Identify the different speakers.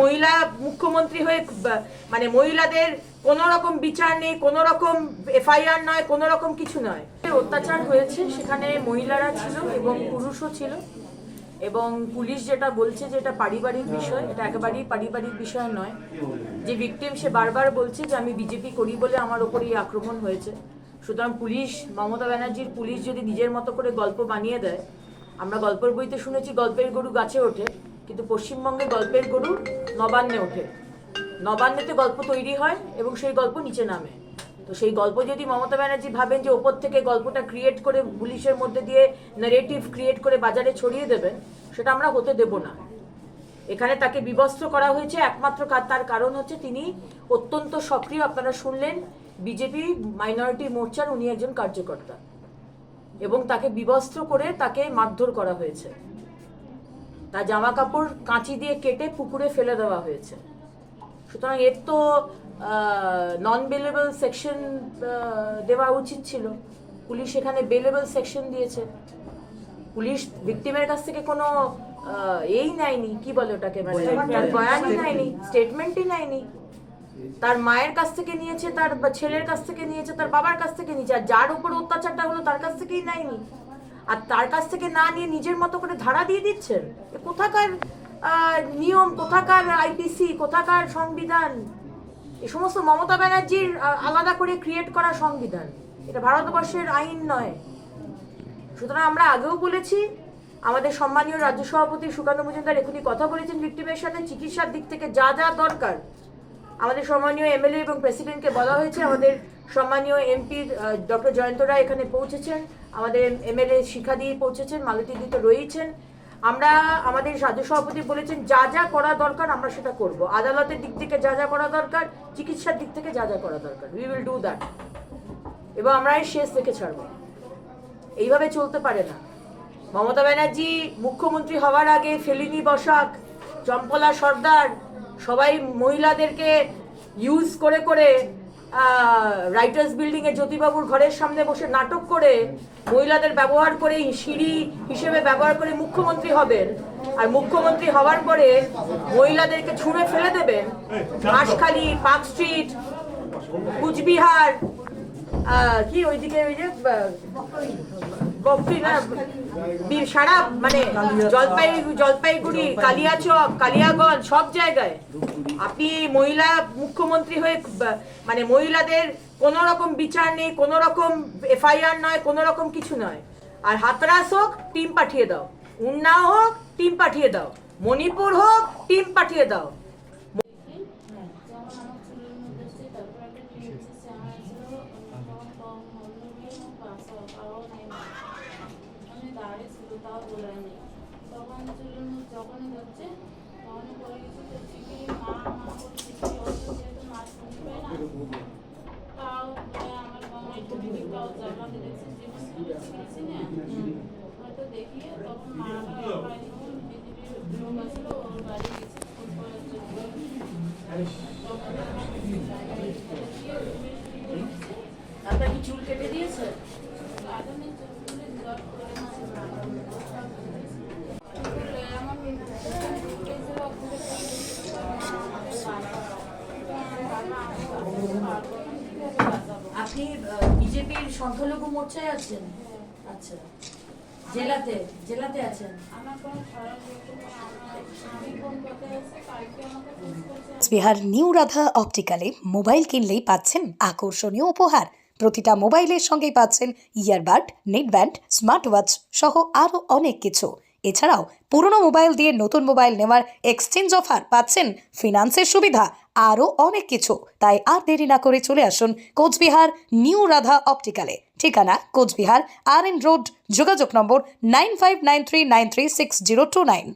Speaker 1: মহিলা মুখ্যমন্ত্রী হয়ে মানে মহিলাদের কোনো রকম বিচার নেই কোনো রকম এফআইআর নয় কোনো রকম কিছু নয়। অত্যাচার হয়েছে, সেখানে মহিলারা ছিল এবং পুরুষও ছিল। এবং পুলিশ যেটা বলছে যে এটা পারিবারিক বিষয়, এটা একেবারেই পারিবারিক বিষয় নয়। যে ভিকটিম সে বারবার বলছে যে আমি বিজেপি করি বলে আমার ওপর এই আক্রমণ হয়েছে। সুতরাং পুলিশ, মমতা ব্যানার্জির পুলিশ যদি নিজের মতো করে গল্প বানিয়ে দেয়, আমরা গল্পের বইতে শুনেছি, গল্পের গরু গাছে ওঠে। কিন্তু পশ্চিমবঙ্গে গল্পের গরু নবান্নে ওঠে। নবান্নেতে গল্প তৈরি হয় এবং সেই গল্প নিচে নামে। তো সেই গল্প যদি মমতা ব্যানার্জি ভাবেন যে ওপর থেকে গল্পটা ক্রিয়েট করে পুলিশের মধ্যে দিয়ে নারেটিভ ক্রিয়েট করে বাজারে ছড়িয়ে দেবেন, সেটা আমরা হতে দেব না। এখানে তাকে বিবস্ত্র করা হয়েছে একমাত্র তার কারণ হচ্ছে তিনি অত্যন্ত সক্রিয়, আপনারা শুনলেন বিজেপি মাইনরিটি মোর্চার উনি একজন কার্যকর্তা। এবং তাকে বিবস্ত্র করে তাকে মারধর করা হয়েছে। তার জামা কাপড় কাঁচি দিয়ে কেটে পুকুরে ফেলে দেওয়া হয়েছে। সুতরাং এর তো নন বেলেবল সেকশন দেওয়া উচিত ছিল। পুলিশ এখানে বেলেবল সেকশন দিয়েছে। পুলিশ ভিকটিমের কাছ থেকে কোনো এই নেয়নি কি বলে ওটাকে? মানে তার বয়ানই নেয়নি স্টেটমেন্টই নেয়নি। তার মায়ের কাছ থেকে নিয়েছে তার ছেলের কাছ থেকে নিয়েছে তার বাবার কাছ থেকে নিয়েছে আর যার উপর অত্যাচারটা হলো তার কাছ থেকেই নেয়নি। আর তার কাছ থেকে না নিয়ে নিজের মতো করে ধারা দিয়ে দিচ্ছেন? কোথাকার নিয়ম, কোথাকার আইপিসি কোথাকার সংবিধান? এই সমস্ত মমতা ব্যানার্জির আলাদা করে ক্রিয়েট করা সংবিধান। এটা ভারতবর্ষের আইন নয়। সুতরাং আমরা আগেও বলেছি, আমাদের সম্মানীয় রাজ্য সভাপতি সুকান্ত মজুমদার এখনই কথা বলেছেন ভিক্টিমের সাথে চিকিৎসার দিক থেকে যা যা দরকার। আমাদের সম্মানীয় এমএলএ এবং প্রেসিডেন্টকে বলা হয়েছে। আমাদের সম্মানীয় এমপি ডক্টর জয়ন্ত রায় এখানে পৌঁছেছেন। আমাদের এমএলএ শিখাদি পৌঁছেছেন মালতীদি তো রয়েছেন। আমরা আমাদের রাজ্য সভাপতি বলেছেন, যা যা করা দরকার আমরা সেটা করব। আদালতের দিক থেকে যা যা করা দরকার, চিকিৎসার দিক থেকে যা যা করা দরকার। উই উইল ডু দ্যাট এবং আমরা এর শেষ দেখে ছাড়বো। এইভাবে চলতে পারে না। মমতা ব্যানার্জি মুখ্যমন্ত্রী হওয়ার আগে ফেলিনি বসাক, চম্পলা সর্দার সবাই মহিলাদেরকে ইউজ করে করে রাইটার্স বিল্ডিং এ জ্যোতিবাবুর ঘরের সামনে বসে নাটক করে মহিলাদের ব্যবহার করে সিঁড়ি হিসেবে ব্যবহার করে মুখ্যমন্ত্রী হবেন। আর মুখ্যমন্ত্রী হওয়ার পরে মহিলাদেরকে ছুঁড়ে ফেলে দেবেন। হাঁসখালি পার্ক স্ট্রিট, কুচবিহার কি ওইদিকে ওই যে সারা মানে জলপাই জলপাইগুড়ি, কালিয়াচক, কালিয়াগঞ্জ, সব জায়গায়। আপনি মহিলা মুখ্যমন্ত্রী হয়ে মানে মহিলাদের কোনো রকম বিচার নেই কোনো রকম এফআইআর নয় কোনো রকম কিছু নয়। আর হাতরাস হোক, টিম পাঠিয়ে দাও। উন্নাও হোক, টিম পাঠিয়ে দাও। মণিপুর হোক, টিম পাঠিয়ে দাও।
Speaker 2: একটা এবং আমি দাঁড়িয়ে ছিল তাও বলায়নি তখন চুলের মধ্যে যখনই বলে যে চিকি মা তাও আমার মামাই টিভি তাও জামাতে না হয়তো দেখিয়ে তখন মা ওর বাড়ি গেছে ফোন করার জন্য
Speaker 1: আপনার কি চুল কেটে দিয়েছে আপনি বিজেপির সংখ্যালঘু মোর্চায় আছেন? আচ্ছা। জেলাতে জেলাতে আছেন?
Speaker 3: কোচবিহার নিউ রাধা অপটিক্যালে মোবাইল কিনলেই পাচ্ছেন আকর্ষণীয় উপহার। প্রতিটা মোবাইলের সঙ্গেই পাচ্ছেন ইয়ারবাড, নেটব্যান্ড স্মার্ট ওয়াচ সহ আরও অনেক কিছু। এছাড়াও পুরনো মোবাইল দিয়ে নতুন মোবাইল নেওয়ার এক্সচেঞ্জ অফার পাচ্ছেন ফিনান্সের সুবিধা আরও অনেক কিছু। তাই আর দেরি না করে চলে আসুন কোচবিহার নিউ রাধা অপটিক্যালে। ঠিকানা কোচবিহার আর এন রোড, যোগাযোগ নম্বর nine five nine three nine three six zero two nine.